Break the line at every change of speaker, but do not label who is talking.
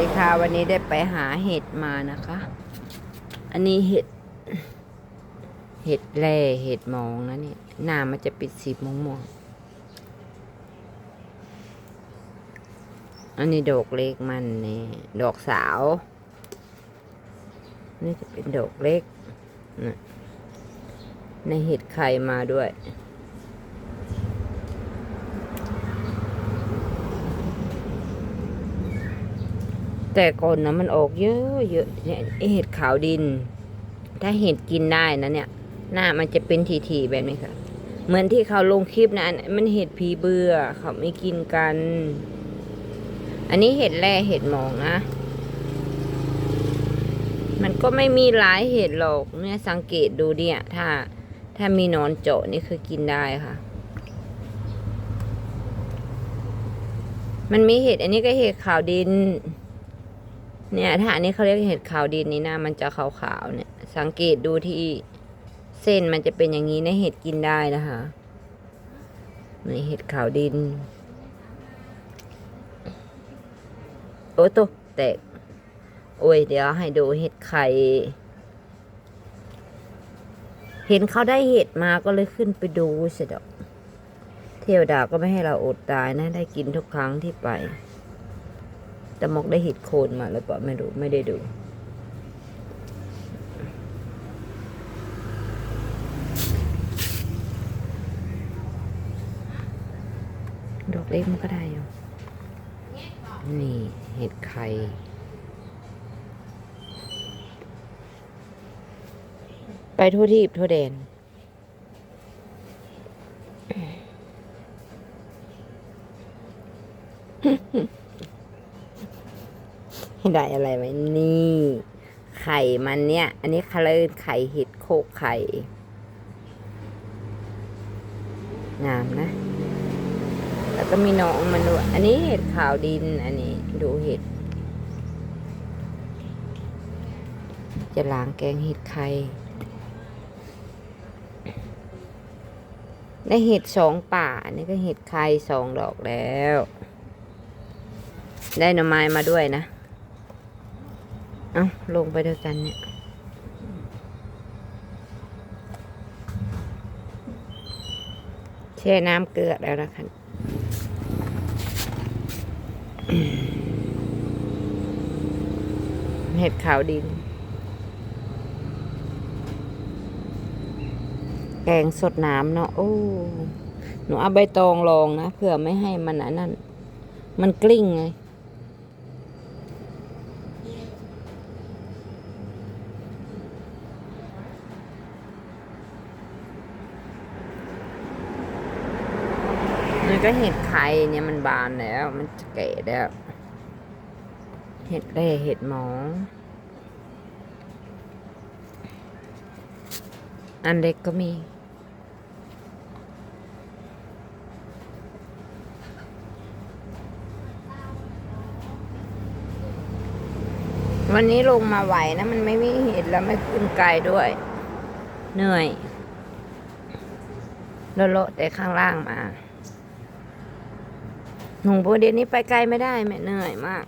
ดีค่ะวันนี้ได้ไปหาเห็ดมานะคะ อันนี้เห็ด เห็ดแร่เห็ดมองนะเนี่ยหน้ามันจะปิดสีม่วงม่วงๆอันนี้ดอกเล็กมันนี่ดอกสาว นี่จะเป็นดอกเล็กนะในเห็ดไข่มาด้วย แต่ก่อนนะมันออกเยอะเยอะเนี่ยเห็ดขาวดิน ถ้าเห็ดกินได้นะเนี่ย หน้ามันจะเป็นทีๆแบบนี้ค่ะ เหมือนที่เขาลงคลิปนะมันเห็ดผีเบื่อเขาไม่กินกัน อันนี้เห็ดแร่เห็ดหมองนะ มันก็ไม่มีหลายเห็ดหรอกเนี่ยสังเกตดูเนี่ย ถ้า ถ้ามีนอนเจาะนี่คือกินได้ค่ะมันมีเห็ดอันนี้ก็เห็ดขาวดิน เนี่ยถ้าอันนี้เขาเรียกเห็ดขาวดินนี่น้ามันจะขาวๆเนี่ย สังเกตดูที่เส้นมันจะเป็นอย่างนี้ในะเห็ดกินได้นะคะในเห็ดขาวดิน โอ้ตัวแตกโอ้ยเดี๋ยวให้ดูเห็ดไข่ เห็นเขาได้เห็ดมาก็เลยขึ้นไปดูเสร็จเทวดาก็ไม่ให้เราอดตายนะ ได้กินทุกครั้งที่ไป แต่มกได้ห็ดโคนมาแล้วเปล่าไม่รู้ไม่ได้ดูดอกเล็กมันก็ได้อยู่ นี่เห็ดไข่ไปทั่วทีบทั่วแดน ให้ ได้อะไรไหมนี่ ไข่มันเนี่ย อันนี้เขาเรียกไข่เห็ดโคกไข่ งามนะ แล้วก็มีน้องมันด้วยอันนี้เห็ดขาวดิน อันนี้ดูเห็ด จะล้างแกงเห็ดไข่ได้เห็ดสองป่าอันนี้ก็เห็ดไข่สองดอกแล้ว ได้หน่อไม้มาด้วยนะ เอาลงไปด้วยกันเนี่ยแช่น้ำเกลือแล้วนะคะเห็ดขาวดิน แกงสดน้ำเนาะโอ้หนูเอาใบตองลองนะเพื่อไม่ให้มันอันนั้น มันกลิ้งไง ก็เห็ดไข่เนี่ยมันบานแล้ว มันจะแก่แล้ว เห็ดเล่เห็ดหมอง อันเล็กก็มีวันนี้ลงมาไหวนะมันไม่มีเห็ดแล้วไม่ขึ้นไกลด้วย เหนื่อยโลดๆแต่ข้างล่างมา หนูโบเดียนี้ไปไกลไม่ได้แม่เหนื่อยมาก